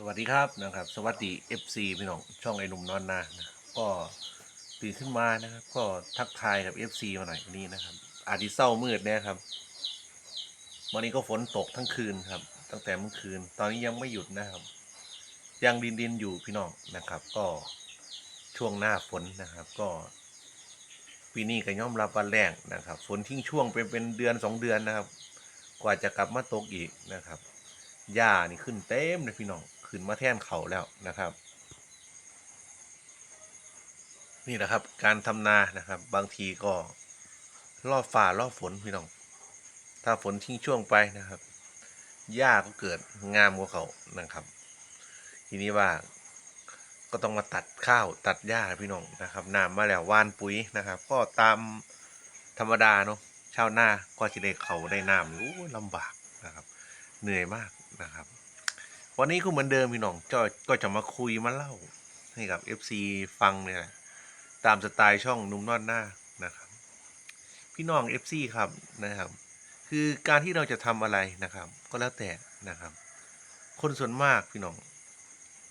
สวัสดีครับนะครับ สวัสดี FC พี่น้องช่องไอ้หนุ่มนอนนานะก็ตื่นขึ้นมานะครับ ก็ทักทายกับ FC มาหน่อยวันนี้นะครับ อาจจะเศร้ามืดนี่ครับ วันนี้ก็ฝนตกทั้งคืนครับ ตั้งแต่เมื่อคืน ตอนนี้ยังไม่หยุดนะครับ ยังดินดินอยู่พี่น้องนะครับ ก็ช่วงหน้าฝนนะครับ ก็ปีนี้ก็ย่อมรับวันแรงนะครับ ฝนทิ้งช่วงเป็นเป็นเดือนสองเดือนนะครับ กว่าจะกลับมาตกอีกนะครับหญ้านี่ขึ้นเต็มเลยพี่น้อง ขึ้นมาแท่นเขาแล้วนะครับ นี่แหละครับ การทำนานะครับ บางทีก็ล่อฝ่าล่อฝนพี่น้อง ถ้าฝนทิ้งช่วงไปนะครับหญ้าก็เกิดงามกว่าเขานะครับ ทีนี้ว่าก็ต้องมาตัดข้าวตัดหญ้าพี่น้องนะครับน้ำมาแล้วว่านปุ๋ยนะครับ ก็ตามธรรมดาเนาะชาวนาก็จะได้เขาได้น้ำนี่โอ้ลำบากนะครับ เหนื่อยมากนะครับ วันนี้ก็เหมือนเดิมพี่น้องจอก็จะมาคุยมาเล่าให้กับ FC ฟังเนี่ยแหละตามสไตล์ช่องนุ่มนอดหน้านะครับ พี่น้อง FC ครับนะครับ คือการที่เราจะทำอะไรนะครับ ก็แล้วแต่นะครับ คนส่วนมากพี่น้อง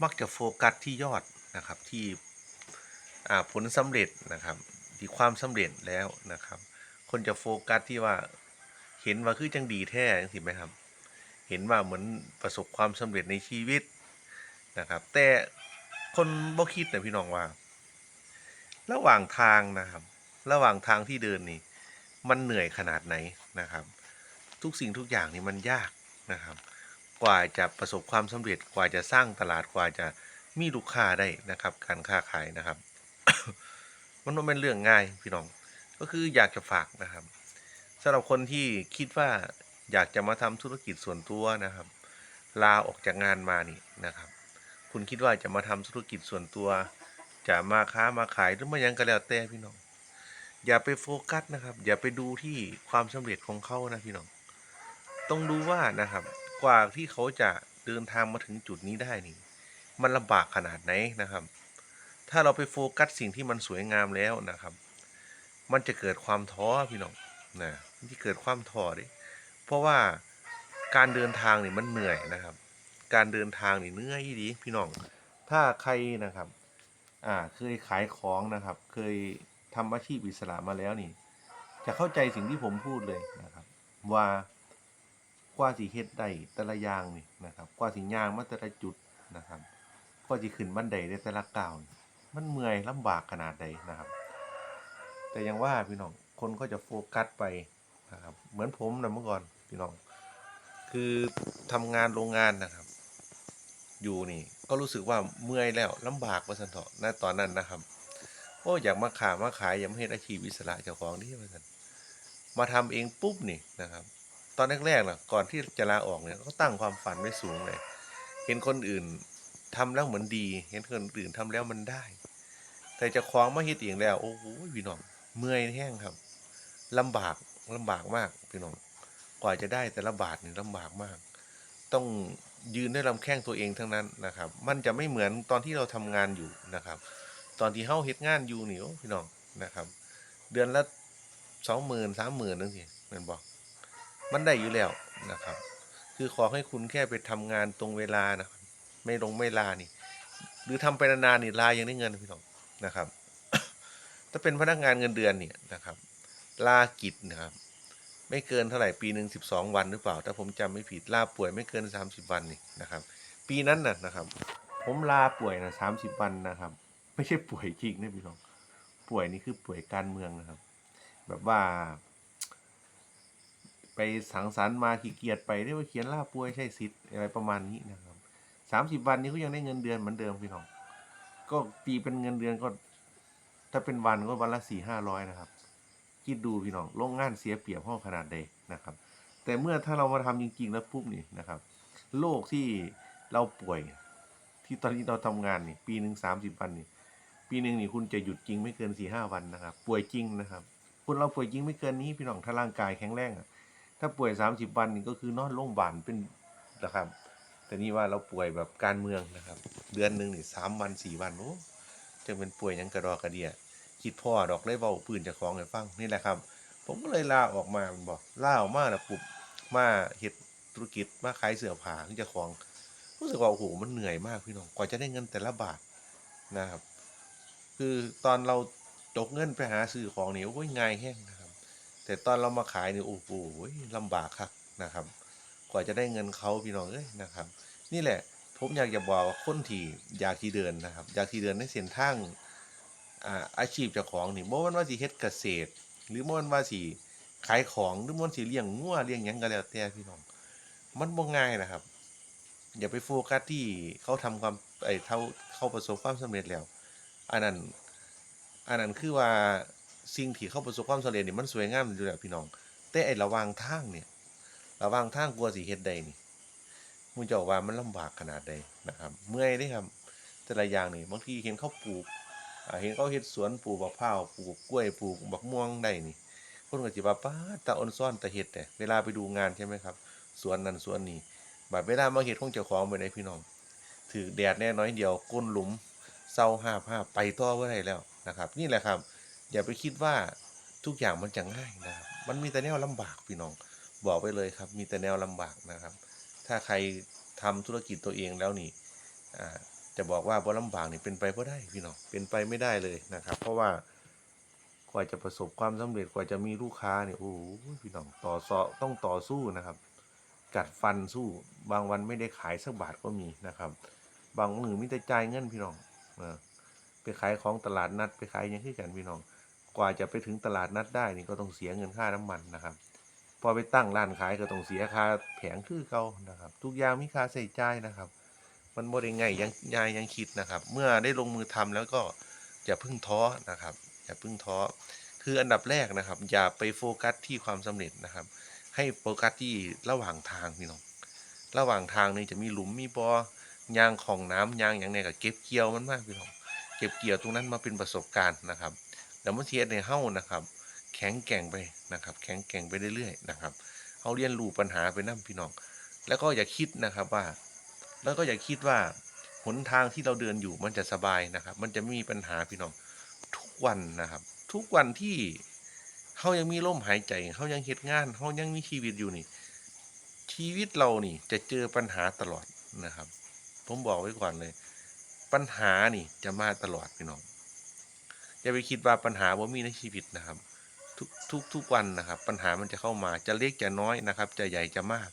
มักจะโฟกัสที่ยอดนะครับที่ผลสำเร็จนะครับที่ความสำเร็จแล้วนะครับ คนจะโฟกัสที่ว่าเห็นว่าคือจังดีแท้จังไหมครับ เห็นว่าเหมือนประสบความสำเร็จในชีวิตนะครับ แต่คนบ่คิดนะพี่น้องว่า ระหว่างทางนะครับ ระหว่างทางที่เดินนี่ มันเหนื่อยขนาดไหนนะครับ ทุกสิ่งทุกอย่างนี่มันยากนะครับ กว่าจะประสบความสำเร็จกว่าจะสร้างตลาดกว่าจะมีลูกค้าได้นะครับ การค้าขายนะครับ มันไม่เป็นเรื่องง่ายพี่น้อง ก็คืออยากจะฝากนะครับสำหรับคนที่คิดว่า อยากจะมาทำธุรกิจส่วนตัวนะครับ ลาออกจากงานมานี่นะครับ คุณคิดว่าจะมาทำธุรกิจส่วนตัว จะมาค้ามาขายหรือมายังก็แล้วแต่พี่น้อง อย่าไปโฟกัสนะครับ อย่าไปดูที่ความสำเร็จของเขานะพี่น้อง ต้องดูว่านะครับ กว่าที่เขาจะเดินทางมาถึงจุดนี้ได้นี่ มันลำบากขนาดไหนนะครับ ถ้าเราไปโฟกัสสิ่งที่มันสวยงามแล้วนะครับ มันจะเกิดความท้อพี่น้องนะมันจะเกิดความท้อดิ เพราะว่าการเดินทางนี่มันเหนื่อยนะครับ การเดินทางนี่เหนื่อยดีพี่น้อง ถ้าใครนะครับ อ่าเคยขายของนะครับ เคยทำอาชีพอิสระมาแล้วนี่ จะเข้าใจสิ่งที่ผมพูดเลยนะครับ ว่ากว่าสิเฮ็ดได้แต่ละอย่างนี่นะครับ กว่าสิย่างมาแต่ละจุดนะครับกว่าสิขึ้นบันไดได้แต่ละก้าวนี่มันเมื่อยลำบากขนาดใดนะครับ แต่ยังว่าพี่น้องคนก็จะโฟกัสไปนะครับ เหมือนผมนะเมื่อก่อน พี่น้อง คือทำงานโรงงานนะครับ อยู่นี่ก็รู้สึกว่าเมื่อยแล้วลำบากว่าสันเถาะณตอนนั้นนะครับโอ้อยากมาขามาขายอยากมาเฮ็ดอาชีพอิสระเจ้าของนี่ว่าสันมาทำเองปุ๊บนี่นะครับ ตอนแรกๆนะก่อนที่จะลาออกเนี่ยก็ตั้งความฝันไว้สูงเลย เห็นคนอื่นทำแล้วเหมือนดี เห็นคนอื่นทำแล้วมันได้ แต่เจะคล้าของมาเฮ็ดเองแล้ว โอ้โหพี่น้อง เมื่อยแห้งครับลำบากลำบากมากพี่น้อง กว่าจะได้แต่ละบาทนี่ลำบากมาก ต้องยืนด้วยลำแข้งตัวเองทั้งนั้นนะครับ มันจะไม่เหมือนตอนที่เราทำงานอยู่นะครับ ตอนที่เฮาเฮ็ดงานอยู่เหนี่โอ้พี่น้องนะครับ เดือนละสองหมื่นสามหมื่นนึงสิมันบอก มันได้อยู่แล้วนะครับ คือขอให้คุณแค่ไปทำงานตรงเวลานะไม่ลงไม่ลานี่ หรือทำไปนานๆนี่ลายังได้เงินพี่น้องนะครับ ถ้าเป็นพนักงานเงินเดือนเนี่ยนะครับ ลากิจนะครับ ไม่เกินเท่าไหร่ปีหนึ่งสิบสองวันหรือเปล่า ถ้าผมจำไม่ผิดลาป่วยไม่เกินสามสิบวันนี่นะครับ ปีนั้นน่ะนะครับ ผมลาป่วยนะสามสิบวันนะครับ ไม่ใช่ป่วยจริงนะพี่น้อง ป่วยนี่คือป่วยการเมืองนะครับ แบบว่า ไปสังสรรค์มาขี้เกียจไปได้ว่าเขียนลาป่วยใช่สิทธิ์อะไรประมาณนี้นะครับสามสิบวันนี้ก็ยังได้เงินเดือนเหมือนเดิมพี่น้อง ก็ตีเป็นเงินเดือนก็ ถ้าเป็นวันก็วันละสี่ห้าร้อยนะครับ คิดดูพี่น้องโรงงานเสียเปรียบห้องขนาดใดนะครับ แต่เมื่อถ้าเรามาทำจริงๆแล้วปุ๊บนี่นะครับโรคที่เราป่วย ที่ตอนที่เราทำงานนี่ปีหนึ่งสามสิบวันนี่ปีหนึ่งนี่คุณจะหยุดจริงไม่เกินสี่ห้าวันนะครับ ป่วยจริงนะครับคุณเราป่วยจริงไม่เกินนี้พี่น้องถ้าร่างกายแข็งแรงอะถ้าป่วยสามสิบวันนี่ก็คือนอนโรงพยาบาลเป็นนะครับ แต่นี่ว่าเราป่วยแบบการเมืองนะครับ เดือนหนึ่งนี่สามวันสี่วันโอ้จะเป็นป่วยยังกระดอกกระเดีย คิดพ่อดอกเลยเบาปืนจากของให้ฟังนี่แหละครับ ผมก็เลยลาออกมาบอกลาออกมาแล้วปุ๊บมาเฮ็ดธุรกิจมาขายเสื้อผ้าที่เจะของรู้สึกว่าโอ้โหมันเหนื่อยมากพี่น้องกว่าจะได้เงินแต่ละบาทนะครับ คือตอนเราจกเงินไปหาซื้อของนี่โอ้ยง่ายแห้งนะครับ แต่ตอนเรามาขายนี่โอ้โหลำบากครับนะครับ กว่าจะได้เงินเขาพี่น้องเอ้ยนะครับ นี่แหละผมอยากจะบอกว่าคนที่อยากที่เดินนะครับ อยากที่เดินในเส้นทาง อ่าอาชีพเจ้าของนี่บ่ม่นว่าสิเฮ็ดเกษตร หรือบ่ม่นว่าสิขายของหรือบ่ม่นสิเลี้ยงงัวเลี้ยงหยังก็แล้วแต่พี่น้อง มันบ่ง่ายนะครับ อย่าไปโฟกัสที่เขาทำความไอ้เท่าเขาประสบความสำเร็จแล้ว อันนั้นอันนั้นคือว่าสิ่งที่เขาประสบความสำเร็จนี่มันสวยงามอยู่แล้วพี่น้อง แต่ไอ้ระวางทางเนี่ยระวางทางกลัวสิเฮ็ดได้นี่มูเจ้าว่ามันลำบากขนาดใดนะครับ เมื่อยเด้ครับ แต่ละอย่างนี่บางทีเห็นเขาปลูก เห็นเขาเฮ็ดสวนปลูกบักพร้าวปลูกกล้วยปลูกบักม่วงได้นี่คนก็สิว่าป้าตาออนซ่อนตาเฮ็ดแต่เวลาไปดูงานใช่ไหมครับสวนนั้นสวนนี้บัดเวลามาเฮ็ดของเจ้าของไปไหนพี่น้องถือแดดแน่น้อยเดียวก้นหลุมเศร้าห้าผ้าไปต่อบ่ได้แล้วนะครับ นี่แหละครับ อย่าไปคิดว่าทุกอย่างมันจะง่ายนะครับมันมีแต่แนวลำบากพี่น้อง บอกไปเลยครับ มีแต่แนวลำบากนะครับ ถ้าใครทำธุรกิจตัวเองแล้วนี่อ่า จะบอกว่าบ่ลำบากนี่เป็นไปบ่ได้พี่น้องเป็นไปไม่ได้เลยนะครับ เพราะว่ากว่าจะประสบความสำเร็จกว่าจะมีลูกค้าเนี่ยโอ้โหพี่น้องต่อซอต้องต่อสู้นะครับ กัดฟันสู้บางวันไม่ได้ขายสักบาทก็มีนะครับ บางหนึ่งมีแต่จ่ายเงินพี่น้องไปขายของตลาดนัดไปขายยังที่กันพี่น้อง กว่าจะไปถึงตลาดนัดได้นี่ก็ต้องเสียเงินค่าน้ำมันนะครับ พอไปตั้งร้านขายก็ต้องเสียค่าแผงคือเก่านะครับ ทุกอย่างมีค่าใช้จ่ายนะครับ มันบ่ได้ง่ายอยังยายยังคิดนะครับ เมื่อได้ลงมือทำแล้วก็อย่าพิ่งท้อนะครับ อย่าพิ่งท้อ คืออันดับแรกนะครับ อย่าไปโฟกัสที่ความสำเร็จนะครับ ให้โฟกัสที่ระหว่างทางพี่น้อง ระหว่างทางนี่จะมีหลุมมีบอยางของน้ำยางอย่างเนี้ยก็เก็บเกี่ยวมันมากพี่น้อง เก็บเกี่ยวตรงนั้นมาเป็นประสบการณ์นะครับแล้วมันเทียในเฮ้านะครับ แข็งแกร่งไปนะครับ แข็งแกร่งไปเรื่อยๆนะครับเขาเรียนรู้ปัญหาไปนั่พี่น้อง แล้วก็อย่าคิดนะครับว่า แล้วก็อย่าคิดว่าหนทางที่เราเดินอยู่มันจะสบายนะครับ มันจะไม่มีปัญหาพี่น้องทุกวันนะครับ ทุกวันที่เขายังมีลมหายใจเขายังเฮ็ดงานเขายังมีชีวิตอยู่นี่ ชีวิตเรานี่จะเจอปัญหาตลอดนะครับ ผมบอกไว้ก่อนเลย ปัญหานี่จะมาตลอดพี่น้องอย่าไปคิดว่าปัญหาว่ามีในชีวิตนะครับ ทุกทุกทุกวันนะครับ ปัญหามันจะเข้ามาจะเล็กจะน้อยนะครับ จะใหญ่จะมาก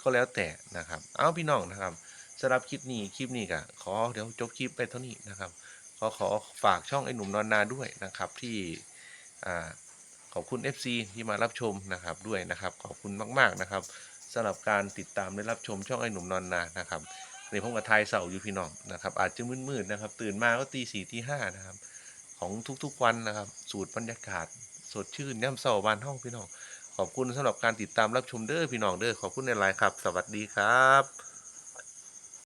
ก็แล้วแต่นะครับ เอาพี่น้องนะครับ สำหรับคลิปนี้คลิปนี้ก็ขอเดี๋ยวจบคลิปไปเท่านี้นะครับขอขอฝากช่องไอ้หนุ่มนอนนาด้วยนะครับที่อ่าขอบคุณ FC ที่มารับชมนะครับด้วยนะครับขอบคุณมากๆนะครับสำหรับการติดตามและรับชมช่องไอ้หนุ่มนอนนานะครับในผมกับทายเสาอยู่พี่น้องนะครับอาจจะมืดๆนะครับ ตื่นมาก็ตีสี่ตีห้านะครับของทุกๆวันนะครับ สูตรบรรยากาศสดชื่นย่ำเสาบานห้องพี่น้องขอบคุณสำหรับการติดตามรับชมเด้อพี่น้องเด้อขอบคุณในไลน์ครับ สวัสดีครับ